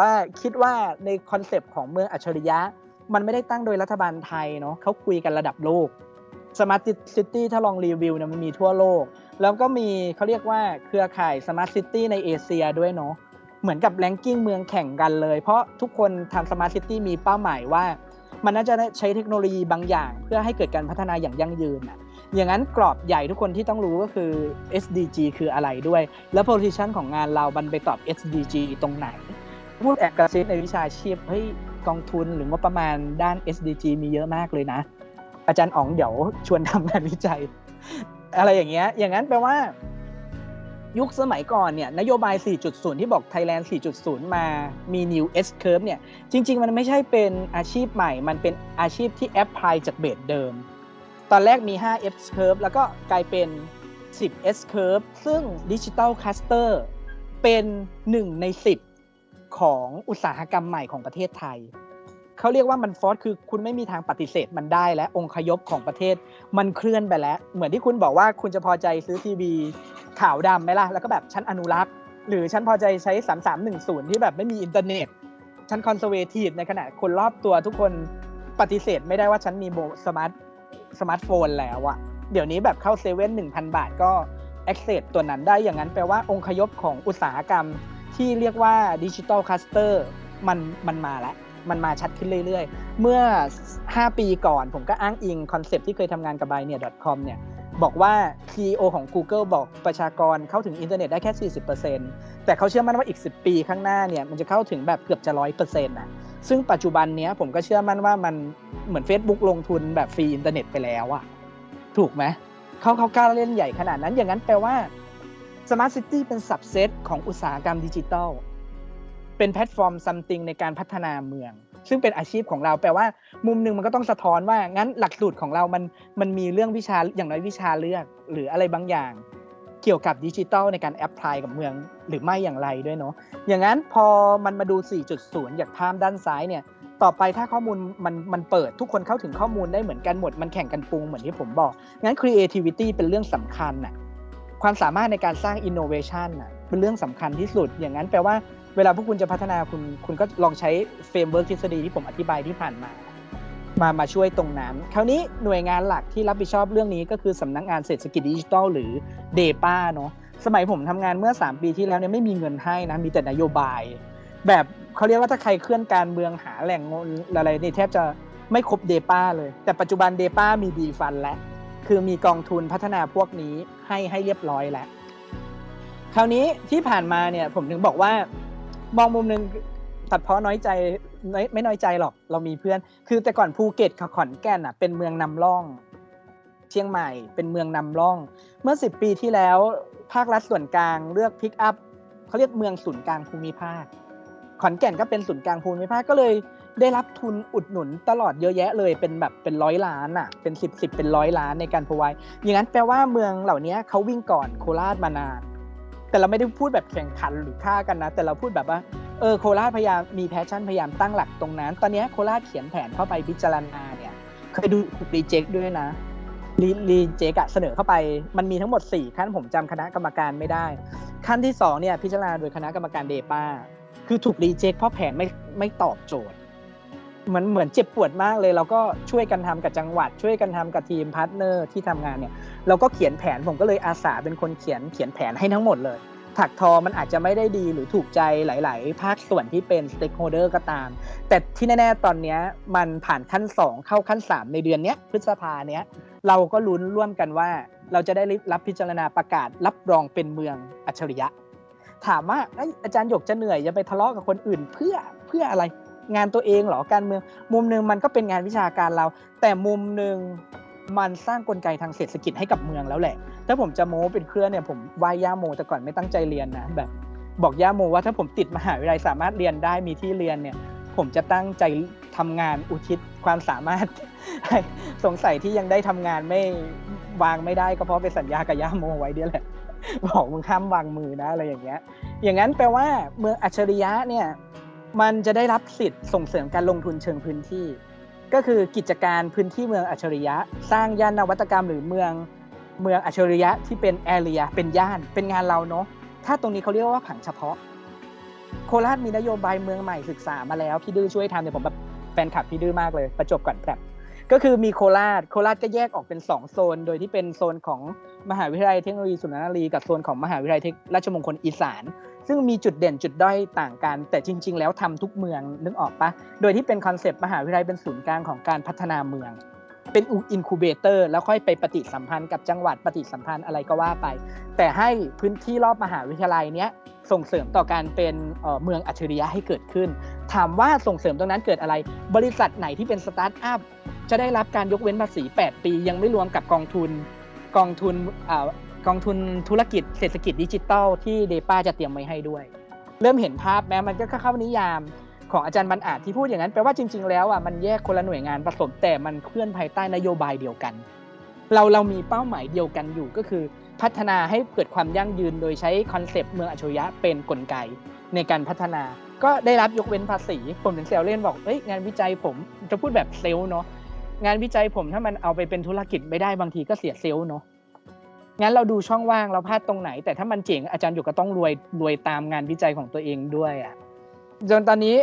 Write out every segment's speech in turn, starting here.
ว่าคิดว่าในคอนเซปต์ของเมืองอัจฉริยะ มันไม่ได้ตั้งโดยรัฐบาลไทยเนาะเขาคุยกันระดับโลกสมาร์ทซิตี้ถ้าลองรีวิวเนี่ยมันมีทั่วโลก แล้วก็มีเขาเรียกว่าเครือข่ายสมาร์ทซิตี้ในเอเชียด้วยเนาะเหมือนกับแรงกิ้งเมืองแข่งกันเลย เพราะทุกคนทำสมาร์ทซิตี้มีเป้าหมายว่า มันน่าจะใช้เทคโนโลยีบางอย่าง เพื่อให้เกิดการพัฒนาอย่างยั่งยืนอะอย่างนั้นกรอบใหญ่ทุกคนที่ต้องรู้ก็คือ SDG คืออะไรด้วย แล้ว position ของงานเราบันไปตอบ SDG ตรงไหน พูดแอบกระซิบในวิชาชีพเฮ้ยกองทุนหรืองบประมาณด้าน SDG มีเยอะมากเลยนะ อาจารย์อ๋องเดี๋ยวชวนทำงานวิจัย อะไรอย่างเงี้ย อย่างนั้นแปลว่า ยุคสมัยก่อนเนี่ยนโยบาย 4.0 ที่บอก Thailand 4.0 มามี New S Curve เนี่ย จริง ๆ มันไม่ใช่เป็นอาชีพใหม่ มันเป็นอาชีพที่แอปพลายจากเบสเดิม ตอนแรกมี 5 S Curve แล้วก็กลายเป็น 10 S Curve ซึ่ง Digital Cluster เป็น 1 ใน 10 ของอุตสาหกรรมใหม่ของประเทศไทยเขาเรียกว่ามันฟอสคือคุณไม่มีทางปฏิเสธมันได้และองคยบของประเทศมันเคลื่อนไปแล้ว เหมือนที่คุณบอกว่าคุณจะพอใจซื้อทีวีขาวดำไหมล่ะ แล้วก็แบบฉันอนุรักษ์ หรือฉันพอใจใช้ 3310 ที่แบบไม่มีอินเทอร์เน็ตฉันคอนเซเวทีฟในขณะคนรอบตัวทุกคนปฏิเสธไม่ได้ว่าฉันมีโมสมาร์ทสมาร์ทโฟนแล้วอะเดี๋ยวนี้แบบเข้าเซเว่นหนึ่งพันบาทก็ access ตัวนั้นได้อย่างนั้นแปลว่าองคยบของอุตสาหกรรม ที่เรียกว่าดิจิ t a ลคัสเตอร์มันมันมาแล้วมันมาชัดขึ้นเรื่อยๆ เมื่อ 5 ปีก่อนผมก็อ้างอิงคอนเซปที่เคยทำงานกับ b i n e a r com เนี่ย บอกว่า CEO ของ Google บอกประชากรเข้าถึงอินเทอร์เน็ตได้แค่ 40%แต่เขาเชื่อมั่นว่าอีก 10 ปีข้างหน้าเนี่ย มันจะเข้าถึงแบบเกือบจะ 100%นะซึ่งปัจจุบันนี้ผมก็เชื่อมั่นว่ามันเหมือน Facebook ลงทุนแบบฟรีอินเทอร์เน็ตไปแล้วอะถูกไหมเขาเขากล้าเล่นใหญ่ขนาดนั้นอย่างนั้นแปลว่า Smart City เป็นสับเซตของอุตสาหกรรมดิจิทัล เป็นแพลตฟอร์มซัมติงในการพัฒนาเมือง ซึ่งเป็นอาชีพของเรา แปลว่า มุมหนึ่งมันก็ต้องสะท้อนว่า งั้นหลักสูตรของเรามันมันมีเรื่องวิชาอย่างน้อยวิชาเลือก หรืออะไรบางอย่าง เกี่ยวกับดิจิทัลในการแอพพลายกับเมืองหรือไม่อย่างไรด้วยเนาะ อย่างนั้นพอมันมาดู 4.0อยางภาพด้านซ้ายเนี่ย ต่อไปถ้าข้อมูลมันมันเปิดทุกคนเข้าถึงข้อมูลได้เหมือนกันหมด มันแข่งกันปรุงเหมือนที่ผมบอก งั้น creativity เป็นเรื่องสำคัญน่ะ ความสามารถในการสร้าง innovation น่ะเป็นเรื่องสำคัญที่สุด อย่างนั้นแปลว่าเวลาพวกคุณจะพัฒนาคุณคุณก็ลองใช้เฟรมเวิร์กทฤษฎีที่ผมอธิบายที่ผ่านมา มามาช่วยตรงนั้น คราวนี้หน่วยงานหลักที่รับผิดชอบเรื่องนี้ก็คือสำนักงานเศรษฐกิจดิจิทัลหรือเดป้าเนาะสมัยผมทำงานเมื่อ 3 ปีที่แล้วเนี่ยไม่มีเงินให้นะมีแต่นโยบาย แบบเขาเรียกว่าถ้าใครเคลื่อนการเมืองหาแหล่งเงินอะไรนี่แทบจะไม่ครบเดป้าเลย แต่ปัจจุบันเดป้ามีดีฟันแล้ว คือมีกองทุนพัฒนาพวกนี้ให้ให้เรียบร้อยแล้ว คราวนี้ที่ผ่านมาเนี่ยผมถึงบอกว่ามองมุมหนึ่งตัดเพราะน้อยใจไม่ไม่น้อยใจหรอกเรามีเพื่อน คือแต่ก่อนภูเก็ตขอนแก่นอะเป็นเมืองนำร่อง เชียงใหม่เป็นเมืองนำร่อง เมื่อสิบปีที่แล้ว ภาครัฐส่วนกลางเลือกพิกอัพเขาเรียกเมืองศูนย์กลางภูมิภาค ขอนแก่นก็เป็นศูนย์กลางภูมิภาคก็เลย ได้รับทุนอุดหนุนตลอดเยอะแยะเลยเป็นแบบเป็นร้อยล้านอะเป็นสิบสิบเป็นร้อยล้านในการพวายอย่างนั้นแปลว่าเมืองเหล่านี้เขาวิ่งก่อนโคราชมานาน แต่เราไม่ได้พูดแบบแข่งขันหรือฆ่ากันนะ แต่เราพูดแบบว่าเออโคราชพยายามมีแพชชั่นพยายามตั้งหลักตรงนั้น ตอนนี้โคราชเขียนแผนเข้าไปพิจารณาเนี่ยเคยดูรีเจ็คด้วยนะรีรีเจ็คอะเสนอเข้าไป มันมีทั้งหมด 4 ขั้นผมจำคณะกรรมการไม่ได้ ขั้นที่2เนี่ยพิจารณาโดยคณะกรรมการเดป้าคือถูกรีเจ็คเพราะแผนไม่ไม่ตอบโจทย์ เหมือนเหมือนเจ็บปวดมากเลย เราก็ช่วยกันทำกับจังหวัด ช่วยกันทำกับทีมพาร์ทเนอร์ที่ทำงานเนี่ยเราก็เขียนแผนผมก็เลยอาสาเป็นคนเขียนเขียนแผนให้ทั้งหมดเลยถักทอมันอาจจะไม่ได้ดีหรือถูกใจหลาย ๆ ภาคส่วนที่เป็นสเต็กโฮเดอร์ก็ตาม แต่ที่แน่ ๆ ตอนนี้มันผ่านขั้น 2 เข้าขั้น 3 ในเดือนนี้พฤษภาเนี้ยเราก็ลุ้นร่วมกันว่า เราจะได้รับพิจารณาประกาศรับรองเป็นเมืองอัจฉริยะ ถามว่าอาจารย์หยกจะเหนื่อยจะไปทะเลาะกับคนอื่นเพื่อเพื่ออะไร งานตัวเองหรอการเมือง มุมหนึ่งมันก็เป็นงานวิชาการเรา แต่มุมหนึ่งมันสร้างกลไกทางเศรษฐกิจให้กับเมืองแล้วแหละ ถ้าผมจะโม้เป็นเครื่องเนี่ยผมไหว้ย่าโมแต่ก่อนไม่ตั้งใจเรียนนะแบบ บอกย่าโมว่าถ้าผมติดมหาวิทยาลัยสามารถเรียนได้มีที่เรียนเนี่ย ผมจะตั้งใจทำงานอุทิศความสามารถ สงสัยที่ยังได้ทำงานไม่วางไม่ได้ก็เพราะไปสัญญากับย่าโมไว้เดียวแหละ บอกมึงห้ามวางมือนะอะไรอย่างเงี้ย อย่างนั้นแปลว่าเมืองอัจฉริยะเนี่ย มันจะได้รับสิทธิ์ส่งเสริมการลงทุนเชิงพื้นที่ ก็คือกิจการพื้นที่เมืองอัจฉริยะ สร้างย่านนวัตกรรมหรือเมืองเมืองอัจฉริยะที่เป็นแอเรียเป็นย่านเป็นงานเราเนาะถ้าตรงนี้เขาเรียกว่าผังเฉพาะ โคราชมีนโยบายเมืองใหม่ศึกษามาแล้วพี่ดื้อช่วยทำเนี่ยผมแบบแฟนคลับพี่ดื้อมากเลย ประจบก่อนแบบก็คือมีโคราช โคราชก็แยกออกเป็น 2 โซน โดยที่เป็นโซนของมหาวิทยาลัยเทคโนโลยีสุนทรรีกับโซนของมหาวิทยาลัยราชมงคลอีสาน ซึ่งมีจุดเด่นจุดด้อยต่างกัน แต่จริง ๆ แล้วทำทุกเมืองนึกออกปะโดยที่เป็นคอนเซปต์มหาวิทยาลัยเป็นศูนย์กลางของการพัฒนาเมือง เป็นอินคูเบเตอร์แล้วค่อยไปปฏิสัมพันธ์กับจังหวัดปฏิสัมพันธ์อะไรก็ว่าไป แต่ให้พื้นที่รอบมหาวิทยาลัยเนี้ยส่งเสริมต่อการเป็นเมืองอัจฉริยะให้เกิดขึ้น ถามว่าส่งเสริมตรงนั้นเกิดอะไร บริษัทไหนที่เป็นสตาร์ทอัพจะได้รับการยกเว้นภาษี 8 ปี ยังไม่รวมกับกองทุนกองทุน กองทุนธุรกิจเศรษฐกิจดิจิทัลที่เดป้าจะเตรียมไว้ให้ด้วย เริ่มเห็นภาพแม้มันก็เข้านิยามของอาจารย์บรรอาจที่พูดอย่างนั้นแปลว่าจริง ๆ แล้วอะมันแยกคนละหน่วยงานผสมแต่มันเคลื่อนภายใต้นโยบายเดียวกัน เราเรามีเป้าหมายเดียวกันอยู่ก็คือ พัฒนาให้เกิดความยั่งยืนโดยใช้คอนเซปต์เมืองอัจฉริยะเป็นนกลไกในการพัฒนา ก็ได้รับยกเว้นภาษี ผมถึงเซลเล่นบอกเอ้ยงานวิจัยผมจะพูดแบบเซลล์เนาะงานวิจัยผมถ้ามันเอาไปเป็นธุรกิจไม่ได้บางทีก็เสียเซลล์เนาะ งั้นเราดูช่องว่างเราพลาดตรงไหน แต่ถ้ามันเจ๋งอาจารย์อยู่ก็ต้องรวยรวยตามงานวิจัยของตัวเองด้วยอะจนตอนนี้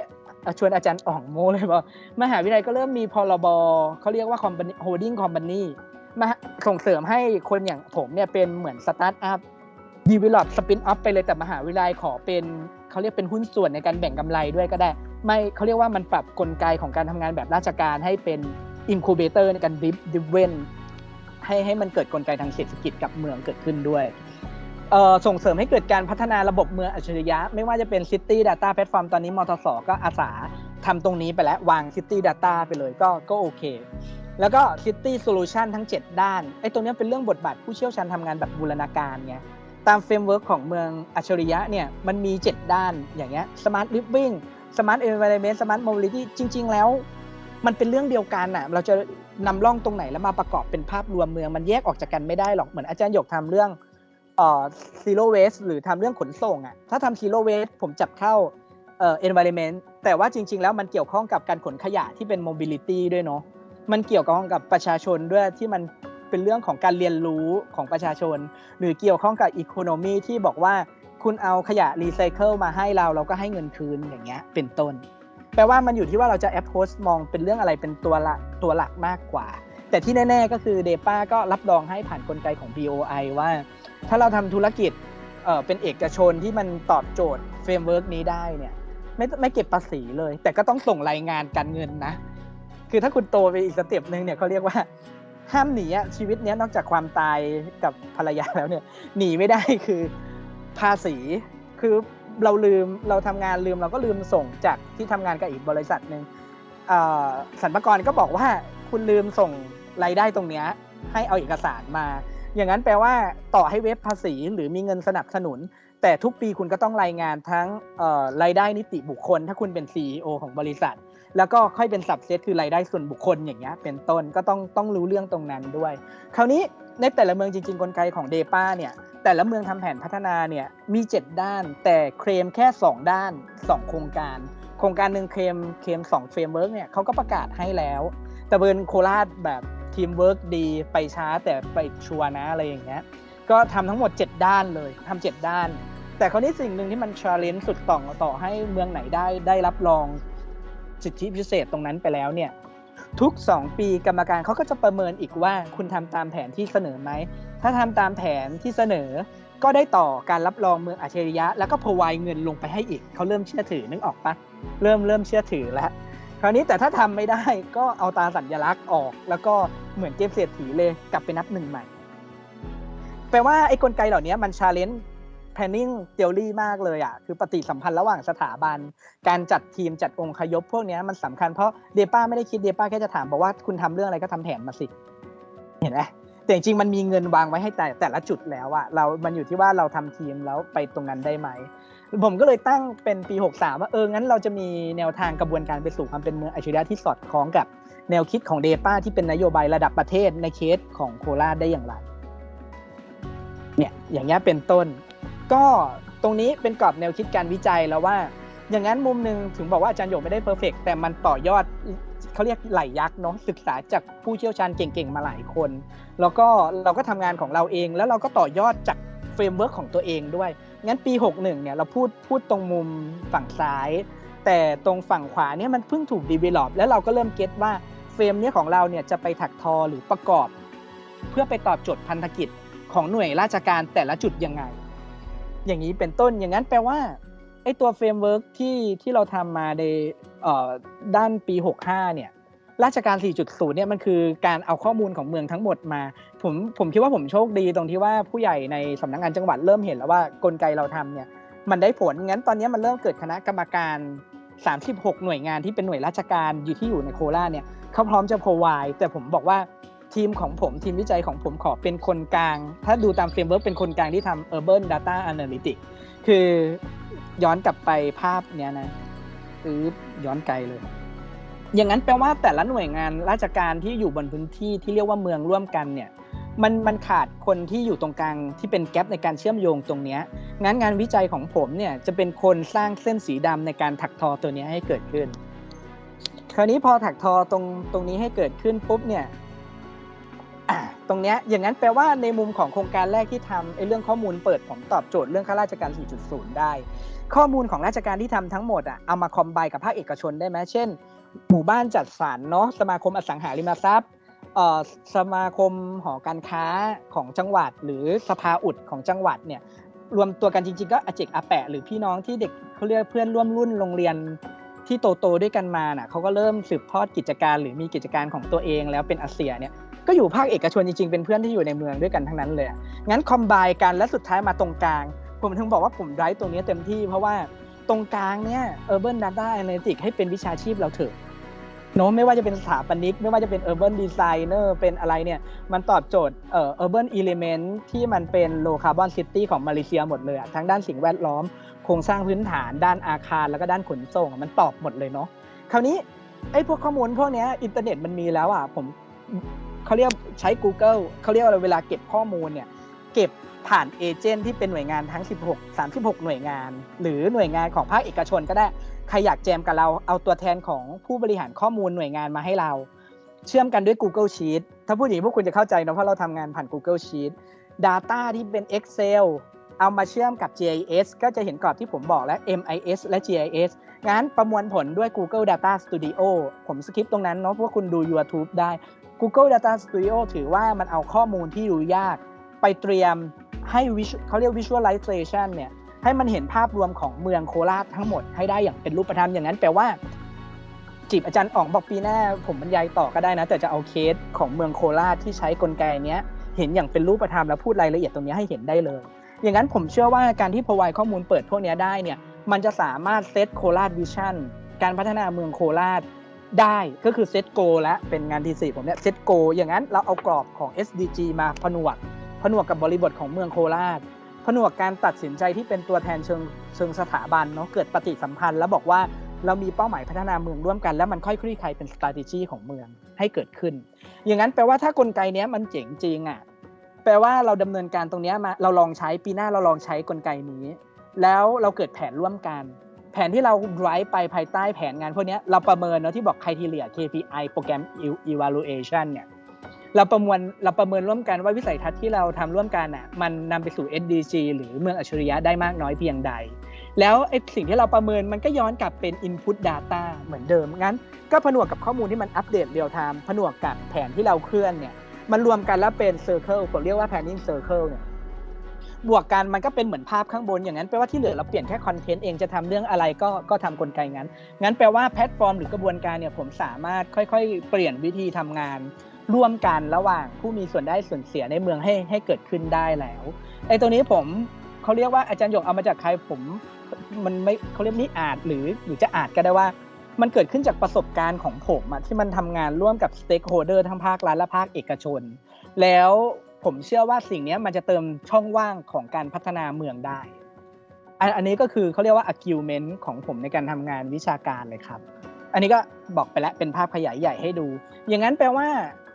ชวนอาจารย์อ่องโมเลยบอกมหาวิทยาลัยก็เริ่มมีพรบเขาเรียกว่าคอมพานีโฮดดิ้งคอมพานีมาส่งเสริมให้คนอย่างผมเนี่ยเป็นเหมือนสตาร์ทอัพดีเวลลอปสปินอัพไปเลยแต่มหาวิทยาลัยขอเป็นเขาเรียกเป็นหุ้นส่วนในการแบ่งกำไรด้วยก็ได้ ไม่เขาเรียกว่ามันปรับกลไกของการทำงานแบบราชการให้เป็นอินคูเบเตอร์ในการดิฟดิเวน ให้ให้มันเกิดกลไกทางเศรษฐกิจกับเมืองเกิดขึ้นด้วยส่งเสริมให้เกิดการพัฒนาระบบเมืองอัจฉริยะ ไม่ว่าจะเป็น City Data Platform ตอนนี้มทสก็อาสาทำตรงนี้ไปแล้ววาง City Data ไปเลยก็ก็โอเค แล้วก็ City Solution ทั้ง 7 ด้านไอ้ตรงนี้เป็นเรื่องบทบาทผู้เชี่ยวชาญทำงานแบบบูรณาการไงตามเฟรมเวิร์กของเมืองอัจฉริยะเนี่ยมันมี 7 ด้านอย่างเงี้ย Smart Living Smart Environment Smart Mobility จริง ๆ แล้ว มันเป็นเรื่องเดียวกันอะ เราจะนำร่องตรงไหนแล้วมาประกอบเป็นภาพรวมเมือง มันแยกออกจากกันไม่ได้หรอก เหมือนอาจารย์หยกทำเรื่องเอ่อ zero waste หรือทำเรื่องขนส่งอะ ถ้าทำ zero waste ผมจับเข้าเอ่อ environment แต่ว่าจริง ๆ แล้วมันเกี่ยวข้องกับการขนขยะที่เป็น mobility ด้วยเนาะ มันเกี่ยวข้องกับประชาชนด้วยที่มันเป็นเรื่องของการเรียนรู้ของประชาชน หรือเกี่ยวข้องกับ economy ที่บอกว่าคุณเอาขยะรีไซเคิลมาให้เราเราก็ให้เงินคืนอย่างเงี้ยเป็นต้น แปลว่ามันอยู่ที่ว่าเราจะ approach มองเป็นเรื่องอะไรเป็นตัวละตัวหลักมากกว่า แต่ที่แน่ ๆ ก็คือเดป้าก็รับรองให้ผ่านนกลไกของ BOI ว่า ถ้าเราทำธุรกิจเอ่อเป็นเอกชนที่มันตอบโจทย์เฟรมเวิร์กนี้ได้เนี่ยไม่ไม่เก็บภาษีเลย แต่ก็ต้องส่งรายงานการเงินนะ คือถ้าคุณโตไปอีกสเต็ปหนึ่งเนี่ยเขาเรียกว่าห้ามหนีชีวิตนี้นอกจากความตายกับภรรยาแล้วเนี่ยหนีไม่ได้คือภาษีคือ เราลืมเราทำงานลืมเราก็ลืมส่งจากที่ทำงานกับอีกบริษัทหนึ่งสรรพากรก็บอกว่าคุณลืมส่งรายได้ตรงเนี้ยให้เอาเอกสารมา อย่างนั้นแปลว่าต่อให้เว็บภาษีหรือมีเงินสนับสนุน แต่ทุกปีคุณก็ต้องรายงานทั้งรายได้นิติบุคคล ถ้าคุณเป็น CEO ของบริษัท แล้วก็ค่อยเป็นสับเซตคือรายได้ส่วนบุคคลอย่างเงี้ยเป็นต้นก็ต้องต้องรู้เรื่องตรงนั้นด้วย คราวนี้ ในแต่ละเมืองจริงๆ กลไกของเดป้าเนี่ย แต่ละเมืองทำแผนพัฒนาเนี่ยมี 7 ด้าน แต่เคลมแค่ 2 ด้าน 2 โครงการ โครงการหนึ่งเคลมเคลม2เฟรมเวิร์กเนี่ยเขาก็ประกาศให้แล้ว แต่เบิร์นโคราชแบบทีมเวิร์กดีไปช้าแต่ไปชัวนะอะไรอย่างเงี้ยก็ทำทั้งหมด 7 ด้านเลยทำ7ด้าน แต่คราวนี้สิ่งหนึ่งที่มันชาเลนจ์สุดต่องต่อให้เมืองไหนได้ได้รับรองสิทธิพิเศษตรงนั้นไปแล้วเนี่ย ทุก 2 ปีกรรมการเขาก็จะประเมินอีกว่าคุณทำตามแผนที่เสนอไหม ถ้าทำตามแผนที่เสนอ ก็ได้ต่อการรับรองเมืองอัจฉริยะ แล้วก็พรวายเงินลงไปให้อีกเขาเริ่มเชื่อถือนึกออกปะเริ่มเริ่มเชื่อถือแล้วคราวนี้แต่ถ้าทำไม่ได้ก็เอาตาสัญลักษณ์ออก แล้วก็เหมือนเกมเศรษฐีเลยกลับไปนับหนึ่งใหม่ แปลว่าไอ้กลไกเหล่านี้มันชาเลนจ์ แพนนิ่งเทอรี่มากเลยอะคือปฏิสัมพันธ์ระหว่างสถาบัน การจัดทีมจัดองค์คยบพวกนี้มันสำคัญเพราะเดป้าไม่ได้คิดเดป้าแค่จะถามบอกว่าคุณทำเรื่องอะไรก็ทำแผนมาสิ เห็นไหมแต่จริงมันมีเงินวางไว้ให้แต่แต่ละจุดแล้วอะเรา มันอยู่ที่ว่าเราทำทีมแล้วไปตรงนั้นได้ไหม ผมก็เลยตั้งเป็นปี 63 ว่าเออ งั้นเราจะมีแนวทางกระบวนการไปสู่ความเป็นเมืองอัจฉริยะที่สอดคล้องกับแนวคิดของเดป้าที่เป็นนโยบายระดับประเทศในเคสของโคราชได้อย่างไร เนี่ย อย่างเงี้ยเป็นต้น ก็ตรงนี้เป็นกรอบแนวคิดการวิจัยแล้วว่า อย่างนั้นมุมหนึ่งถึงบอกว่าอาจารย์โยไม่ได้เพอร์เฟกแต่มันต่อยอดเขาเรียกไหลยักษ์เนาะศึกษาจากผู้เชี่ยวชาญเก่งๆมาหลายคน แล้วก็เราก็ทำงานของเราเอง แล้วเราก็ต่อยอดจากเฟรมเวิร์กของตัวเองด้วย งั้นปี 61เนี่ยเราพูดพูดตรงมุมฝั่งซ้าย แต่ตรงฝั่งขวาเนี่ยมันเพิ่งถูกดีเวล็อปแล้วเราก็เริ่มเก็ตว่าเฟรมเนี้ยของเราเนี่ยจะไปถักทอหรือประกอบ เพื่อไปตอบโจทย์พันธกิจของหน่วยราชการแต่ละจุดยังไง อย่างนี้เป็นต้นอย่างนั้นแปลว่าไอ้ตัวเฟรมเวิร์กที่ที่เราทำมาในด้านปี 65 เนี่ยราชการ 4.0 เนี่ยมันคือการเอาข้อมูลของเมืองทั้งหมดมา ผมผมคิดว่าผมโชคดีตรงที่ว่าผู้ใหญ่ในสำนักงงานจังหวัดเริ่มเห็นแล้วว่ากลไกเราทำเนี่ยมันได้ผลงั้นตอนนี้มันเริ่มเกิดคณะกรรมการ 36 หน่วยงานที่เป็นหน่วยราชการอยู่ที่อยู่ในโคราชเนี่ยเขาพร้อมจะพรอไวแต่ผมบอกว่า ทีมของผมทีมวิจัยของผมขอเป็นคนกลาง ถ้าดูตามเฟรมเวิร์กเป็นคนกลางที่ทำ Urban Data Analytics คือย้อนกลับไปภาพเนี้ยนะหรือย้อนไกลเลย อย่างนั้นแปลว่าแต่ละหน่วยงานราชการที่อยู่บนพื้นที่ที่เรียกว่าเมืองร่วมกันเนี่ยมันมันขาดคนที่อยู่ตรงกลางที่เป็นแกลบในการเชื่อมโยงตรงนี้งั้นงานวิจัยของผมเนี่ยจะเป็นคนสร้างเส้นสีดำในการถักทอตัวนี้ให้เกิดขึ้น คราวนี้พอถักทอตรงตรงนี้ให้เกิดขึ้นปุ๊บเนี่ย ตรงนี้อย่างนั้นแปลว่าในมุมของโครงการแรกที่ทำไอ้เรื่องข้อมูลเปิดผมตอบโจทย์เรื่องข้าราชการ 4.0 ได้ ข้อมูลของราชการที่ทำทั้งหมดอะเอามาคอมไบกับภาคเอกชนได้ไหมเช่น หมู่บ้านจัดสรรเนาะสมาคมอสังหาริมทรัพย์สมาคมหอการค้าของจังหวัด หรือสภาอุดของจังหวัดเนี่ยรวมตัวกันจริงๆ ก็อาเจกอาแปะ หรือพี่น้องที่เด็กเขาเรียกเพื่อนร่วมรุ่นโรงเรียนที่โตๆด้วยกันมาน่ะเขาก็เริ่มสืบทอดกิจการ หรือมีกิจการของตัวเองแล้วเป็นอาเซียเนี่ย ก็อยู่ภาคเอกชนจริงๆ เป็นเพื่อนที่อยู่ในเมืองด้วยกันทั้งนั้นเลย งั้นคอมไบกันและสุดท้ายมาตรงกลาง ผมถึงบอกว่าผมไร้ตรงนี้เต็มที่เพราะว่าตรงกลางเนี่ย Urban Data Analytics ให้เป็นวิชาชีพเราเถอะเนาะไม่ว่าจะเป็นสถาปนิกไม่ว่าจะเป็น urban designer เป็นอะไรเนี่ย มันตอบโจทย์เอ่อ urban element ที่มันเป็น low carbon city ของมาเลเซียหมดเลยทั้งด้านสิ่งแวดล้อม โครงสร้างพื้นฐานด้านอาคารแล้วก็ด้านขนส่งมันตอบหมดเลยเนาะคราวนี้ไอ้พวกข้อมูลพวกนี้อินเทอร์เน็ตมันมีแล้วอะผม เขาเรียกใช้ Google เขาเรียกว่าเวลาเก็บข้อมูลเนี่ยเก็บผ่านเอเจนต์ที่เป็นหน่วยงานทั้ง 16 36 หน่วยงาน หรือหน่วยงานของภาคเอกชนก็ได้ ใครอยากแจมกับเราเอาตัวแทนของผู้บริหารข้อมูลหน่วยงานมาให้เรา เชื่อมกันด้วย Google Sheet ถ้าพูดอย่างนี้พวกคุณจะเข้าใจนะเพราะเราทำงานผ่าน Google Sheet Data ที่เป็น Excel เอามาเชื่อมกับ GIS ก็จะเห็นกรอบที่ผมบอกแล้ว MIS และ GIS งั้นประมวลผลด้วย Google Data Studio ผมสคริปต์ตรงนั้นเนาะพราะคุณดู YouTube ได้ Google Data Studio ถือว่ามันเอาข้อมูลที่ดูยาก ไปเตรียมให้เขาเรียก visualization เนี่ยให้มันเห็นภาพรวมของเมืองโคราชทั้งหมดให้ได้อย่างเป็นรูปธรรมอย่างนั้นแปลว่าจีบอาจารย์อ๋องบอกปีหน้า ผมบรรยายต่อก็ได้นะ แต่จะเอาเคสของเมืองโคราชที่ใช้กลไกเนี้ยเห็นอย่างเป็นรูปธรรมแล้วพูดรายละเอียดตรงนี้ให้เห็นได้เลย อย่างนั้นผมเชื่อว่าการที่พอไวข้อมูลเปิดพวกนี้ได้เนี่ยมันจะสามารถเซตโคราชวิชั่นการพัฒนาเมืองโคราช ได้ก็คือเซตโกและเป็นงานที่สี่ผมเนี่ยเซตโกอย่างนั้นเราเอากรอบของ SDG มาผนวก ผนวกกับบริบทของเมืองโคราช ผนวกการตัดสินใจที่เป็นตัวแทนเชิงเชิงสถาบันเนาะเกิดปฏิสัมพันธ์ แล้วบอกว่าเรามีเป้าหมายพัฒนาเมืองร่วมกันแล้วมันค่อยคลี่คลายเป็น strategy ของเมืองให้เกิดขึ้น อย่างนั้นแปลว่าถ้ากลไกนี้มันเจ๋งจริงอะแปลว่าเราดำเนินการตรงนี้มาเราลองใช้ปีหน้าเราลองใช้กลไกนี้ แล้วเราเกิดแผนร่วมกัน แผนที่เราไว้ไปภายใต้แผนงานพวกนี้เราประเมินเนาะที่บอก criteria KPI โปรแกรม evaluation เนี่ยเราประมวลเราประเมินร่วมกันว่าวิสัยทัศน์ที่เราทำร่วมกันอะมันนำไปสู่ SDG หรือเมืองอัจฉริยะได้มากน้อยเพียงใด แล้วไอ้สิ่งที่เราประเมินมันก็ย้อนกลับเป็น Input Data เหมือนเดิม งั้น ก็ผนวกกับข้อมูลที่มันอัปเดตเรียลไทม์ผนวกกับแผนที่เราเคลื่อนเนี่ยมันรวมกันแล้วเป็น Circle ผมเรียกว่า Planning Circle เนี่ย บวกกันมันก็เป็นเหมือนภาพข้างบนอย่างนั้นแปลว่าที่เหลือเราเปลี่ยนแค่คอนเทนต์เองจะทำเรื่องอะไรก็ก็ทำกลไกงั้น งั้นแปลว่าแพลตฟอร์มหรือกระบวนการเนี่ยผมสามารถค่อยๆ เปลี่ยนวิธีทำงาน ร่วมกันระหว่างผู้มีส่วนได้ส่วนเสียในเมืองให้ให้เกิดขึ้นได้แล้วไอ้ตัวนี้ผมเขาเรียกว่าอาจารย์หยกเอามาจากใครผมมันไม่เขาเรียกนี่อาจหรือหรือจะอาจก็ได้ว่ามันเกิดขึ้นจากประสบการณ์ของผมอะที่มันทำงานร่วมกับสเต็กโฮเดอร์ทั้งภาครัฐและภาคเอกชน แล้ว ผมเชื่อว่าสิ่งนี้มันจะเติมช่องว่างของการพัฒนาเมืองได้ อันนี้ก็คือเขาเรียกว่า argument ของผมในการทำงานวิชาการเลยครับ อันนี้ก็บอกไปแล้วเป็นภาพขยายใหญ่ให้ดู อย่างนั้นแปลว่า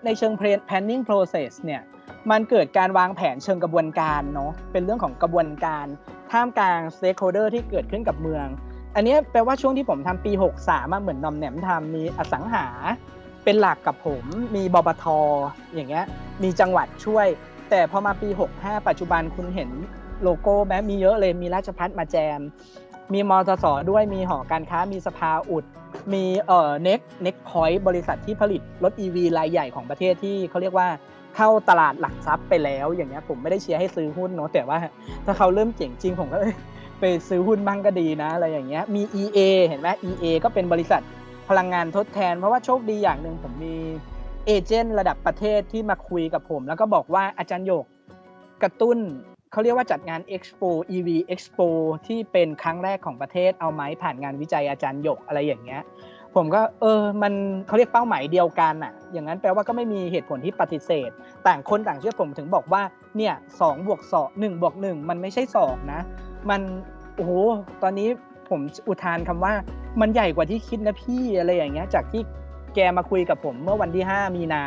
ในเชิง planning process เนี่ยมันเกิดการวางแผนเชิงกระบวนการเนาะเป็นเรื่องของกระบวนการท่ามกลาง stakeholder ที่เกิดขึ้นกับเมือง อันนี้แปลว่าช่วงที่ผมทำปี 63มาเหมือนนอมแหนมทำมีอสังหา เป็นหลักกับผมมีบปทออย่างเงี้ยมีจังหวัดช่วย แต่พอมาปี 65 ปัจจุบันคุณเห็นโลโก้แม้มีเยอะเลยมีราชพัฒมาแจม มีมอทสด้วยมีหอการค้ามีสภาอุด มีเอ่อเน็กเน็กพอยต์บริษัทที่ผลิตรถ EV รายใหญ่ของประเทศที่เขาเรียกว่าเข้าตลาดหลักทรัพย์ไปแล้วอย่างเงี้ยผมไม่ได้เชียร์ให้ซื้อหุ้นเนาะแต่ว่าถ้าเขาเริ่มเจ๋งจริงผมก็ไปซื้อหุ้นบ้างก็ดีนะอะไรอย่างเงี้ยมี EA เห็นไหม EA ก็เป็นบริษัท พลังงานทดแทน เพราะว่าโชคดีอย่างหนึ่งผมมีเอเจนต์ระดับประเทศที่มาคุยกับผม แล้วก็บอกว่าอาจารย์โยกกระตุ้นเขาเรียกว่าจัดงาน Expo EV Expo ที่เป็นครั้งแรกของประเทศเอาไหมผ่านงานวิจัยอาจารย์หยกอะไรอย่างเงี้ย ผมก็เออมันเขาเรียกเป้าหมายเดียวกันอะอย่างนั้นแปลว่าก็ไม่มีเหตุผลที่ปฏิเสธ ต่างคนต่างเชื่อผมถึงบอกว่าเนี่ยสองบวกสองหนึ่งบวกหนึ่งมันไม่ใช่สองนะ มันโอ้โหตอนนี้ ผมอุทานคำว่ามันใหญ่กว่าที่คิดนะพี่อะไรอย่างเงี้ย จากที่แกมาคุยกับผมเมื่อวันที่ 5 มีนา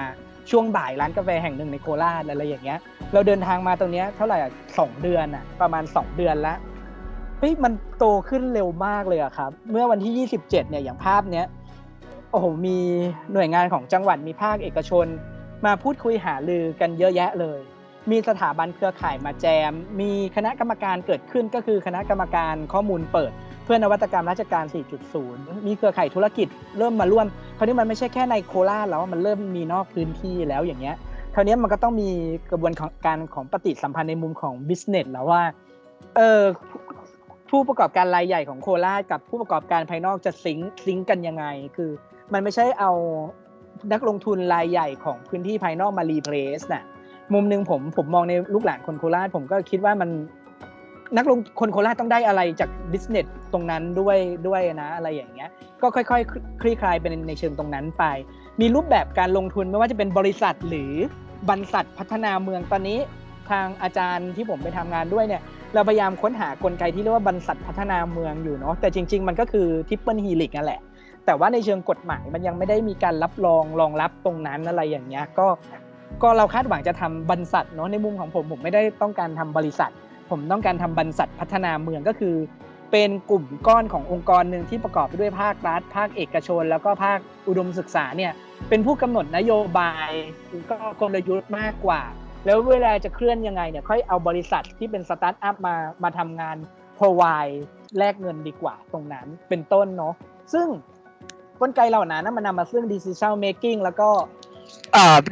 ช่วงบ่ายร้านกาแฟแห่งหนึ่งในโคราชอะไรอย่างเงี้ย เราเดินทางมาตรงเนี้ยเท่าไหร่อะสองเดือนอะประมาณสองเดือนละเฮ้ยมันโตขึ้นเร็วมากเลยอะครับ เมื่อวันที่ 27เนี่ยอย่างภาพเนี้ยโอ้โหมีหน่วยงานของจังหวัดมีภาคเอกชน มาพูดคุยหาลือกันเยอะแยะเลย มีสถาบันเครือข่ายมาแจม มีคณะกรรมการเกิดขึ้นก็คือคณะกรรมการข้อมูลเปิด เพื่อนวัตกรรมราชการ 4.0 มีเครือข่ายธุรกิจเริ่มมาร่วม คราวนี้มันไม่ใช่แค่ในโคราชแล้วมันเริ่มมีนอกพื้นที่แล้วอย่างเงี้ย คราวนี้มันก็ต้องมีกระบวนการของปฏิสัมพันธ์ในมุมของ business แล้วว่า เออผู้ประกอบการรายใหญ่ของโคราชกับผู้ประกอบการภายนอกจะซิงซิงกันยังไง คือ มันไม่ใช่เอานักลงทุนรายใหญ่ของพื้นที่ภายนอกมารีเพลสน่ะ มุมหนึ่งผมผมมองในลูกหลานคนโคราชผมก็คิดว่ามัน นักลงคนโคราชต้องได้อะไรจากบิสเนสตรงนั้นด้วยด้วยนะอะไรอย่างเงี้ยก็ค่อยๆ คลี่คลายไปในเชิงตรงนั้นไป มีรูปแบบการลงทุนไม่ว่าจะเป็นบริษัทหรือบรรษัทพัฒนาเมืองตอนนี้ ทางอาจารย์ที่ผมไปทำงานด้วยเนี่ยเราพยายามค้นหากลไกที่เรียกว่าบรรษัทพัฒนาเมืองอยู่เนาะแต่จริง ๆ มันก็คือทิปเปิลฮีลิกนั่นแหละแต่ว่าในเชิงกฎหมายมันยังไม่ได้มีการรับรองรองรับตรงนั้นอะไรอย่างเงี้ยก็ก็เราคาดหวังจะทำบรรษัทเนาะในมุมของผมผมไม่ได้ต้องการทำบริษัท ผมต้องการทำบรรษัทพัฒนาเมืองก็คือ เป็นกลุ่มก้อนขององค์กรหนึ่งที่ประกอบไปด้วยภาครัฐ ภาคเอกชน แล้วก็ภาคอุดมศึกษาเนี่ยเป็นผู้กำหนดนโยบายก็กลยุทธ์มากกว่า แล้วเวลาจะเคลื่อนยังไงเนี่ยค่อยเอาบริษัทที่เป็นสตาร์ทอัพมามาทำงาน provide แลกเงินดีกว่าตรงนั้นเป็นต้นเนาะซึ่งกลไกเหล่านั้นนะมันนำมาซึ่ง decision making แล้วก็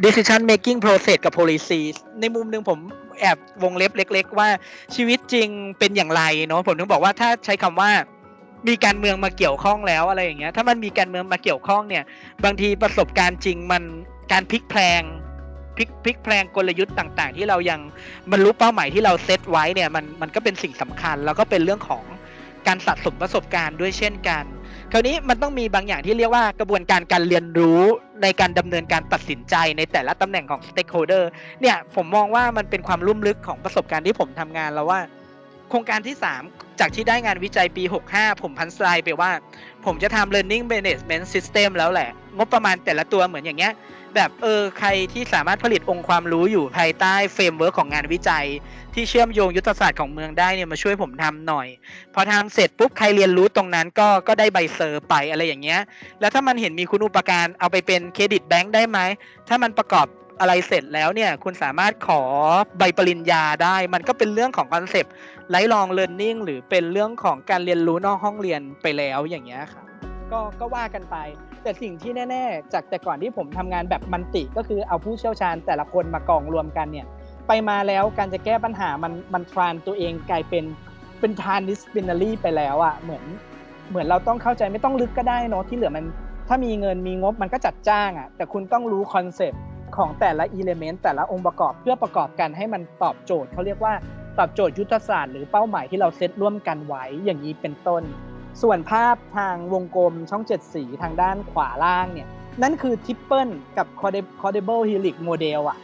decision making process กับ policy ในมุมหนึ่งผม แอบวงเล็บเล็ก ๆ ว่าชีวิตจริงเป็นอย่างไรเนาะผมถึงบอกว่าถ้าใช้คำว่ามีการเมืองมาเกี่ยวข้องแล้วอะไรอย่างเงี้ย ถ้ามันมีการเมืองมาเกี่ยวข้องเนี่ย บางทีประสบการณ์จริงมันการพลิกแพลงพลิกพลิกแพลงกลยุทธ์ต่าง ๆ ที่เรายังบรรลุเป้าหมายที่เราเซตไว้เนี่ยมันมันก็เป็นสิ่งสำคัญ แล้วก็เป็นเรื่องของการสะสมประสบการณ์ด้วยเช่นกัน คราวนี้มันต้องมีบางอย่างที่เรียกว่ากระบวนการการเรียนรู้ในการดำเนินการตัดสินใจในแต่ละตำแหน่งของสเต็กโฮเดอร์เนี่ยผมมองว่ามันเป็นความลุ่มลึกของประสบการณ์ที่ผมทำงานแล้วว่า โครงการที่ 3 จากที่ได้งานวิจัยปี 65 ผมพันสไลด์ไปว่า ผมจะทำ learning management system แล้วแหละ งบประมาณแต่ละตัวเหมือนอย่างเงี้ย แบบเออใครที่สามารถผลิตองค์ความรู้อยู่ภายใต้เฟรมเวิร์กของงานวิจัย ที่เชื่อมโยงยุทธศาสตร์ของเมืองได้เนี่ยมาช่วยผมทำหน่อย พอทำเสร็จปุ๊บใครเรียนรู้ตรงนั้นก็ก็ได้ใบเซอร์ไปอะไรอย่างเงี้ย แล้วถ้ามันเห็นมีคุณอุปการเอาไปเป็นเครดิตแบงค์ได้ไหม ถ้ามันประกอบอะไรเสร็จแล้วเนี่ยคุณสามารถขอใบปริญญาได้ มันก็เป็นเรื่องของคอนเซปต์ไลฟ์ลองเรียนรู้หรือเป็นเรื่องของการเรียนรู้นอกห้องเรียนไปแล้วอย่างเงี้ยครับก็ก็ว่ากันไป แต่สิ่งที่แน่ๆ จากแต่ก่อนที่ผมทำงานแบบมันติก็คือเอาผู้เชี่ยวชาญแต่ละคนมากองรวมกันเนี่ย ไปมาแล้วการจะแก้ปัญหามันมันทรานตัวเองกลายเป็นเป็นทานดิสปินารีไปแล้วอะเหมือนเหมือนเราต้องเข้าใจไม่ต้องลึกก็ได้เนาะที่เหลือมันถ้ามีเงินมีงบมันก็จัดจ้างอะแต่คุณต้องรู้คอนเซปต์ของแต่ละอิเลเมนต์แต่ละองค์ประกอบเพื่อประกอบกันให้มันตอบโจทย์เขาเรียกว่าตอบโจทย์ยุทธศาสตร์หรือเป้าหมายที่เราเซตร่วมกันไว้อย่างนี้เป็นต้น ส่วนภาพทางวงกลมช่องเจ็ดสีทางด้านขวาล่างเนี่ย นั่นคือทิปเปิลกับ Cordable Helix Model อะ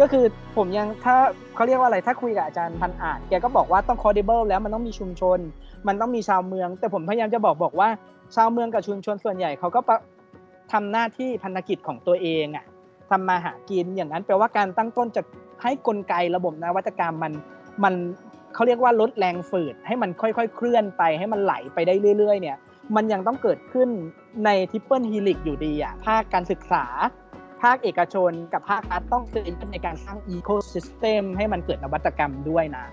ก็คือผมยังถ้าเขาเรียกว่าอะไรถ้าคุยกับอาจารย์พันอาจแกก็บอกว่าต้อง Cordable แล้วมันต้องมีชุมชน มันต้องมีชาวเมือง แต่ผมพยายามจะบอกบอกว่า ชาวเมืองกับชุมชนส่วนใหญ่เขาก็ทำหน้าที่พันธกิจของตัวเองอะทำมาหากินอย่างนั้นแปลว่าการตั้งต้นจะให้กลไกระบบนวัตกรรมมันมัน เขาเรียกว่าลดแรงฝืดให้มันค่อยๆ เคลื่อนไปให้มันไหลไปได้เรื่อยๆเนี่ยมันยังต้องเกิดขึ้นในทิปเปิลฮีลิกอยู่ดีอะภาคการศึกษา ภาคเอกชนกับภาครัฐต้องเจอในการสร้างอีโคซิสเต็มให้มันเกิดนวัตกรรมด้วยนะ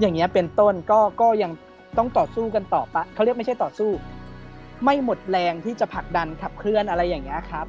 อย่างเงี้ยเป็นต้นก็ก็ยังต้องต่อสู้กันต่อปะเขาเรียกไม่ใช่ต่อสู้ ไม่หมดแรงที่จะผลักดันขับเคลื่อนอะไรอย่างเงี้ยครับ